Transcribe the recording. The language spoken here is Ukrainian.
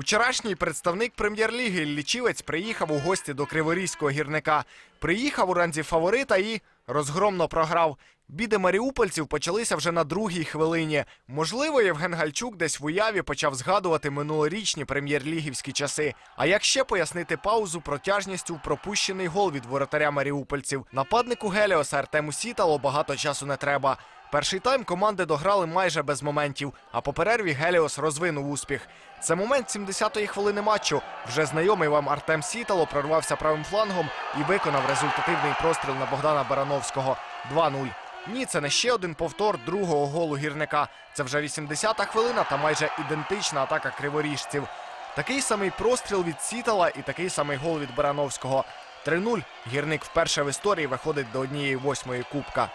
Учорашній представник прем'єр-ліги Лічівець приїхав у гості до Криворізького гірника. Приїхав у ранзі фаворита і розгромно програв. Біди маріупольців почалися вже на другій хвилині. Можливо, Євген Гальчук десь в уяві почав згадувати минулорічні прем'єр-лігівські часи. А як ще пояснити паузу протяжністю пропущений гол від воротаря маріупольців? Нападнику Геліоса Артему Сітало багато часу не треба. Перший тайм команди дограли майже без моментів, а по перерві Геліос розвинув успіх. Це момент 70-ї хвилини матчу. Вже знайомий вам Артем Сітало прорвався правим флангом і виконав результативний простріл на Богдана Барановського 2-0. Ні, це не ще один повтор другого голу гірника. Це вже 80-та хвилина та майже ідентична атака криворіжців. Такий самий простріл від Сітала і такий самий гол від Барановського. 3-0. Гірник вперше в історії виходить до однієї восьмої кубка.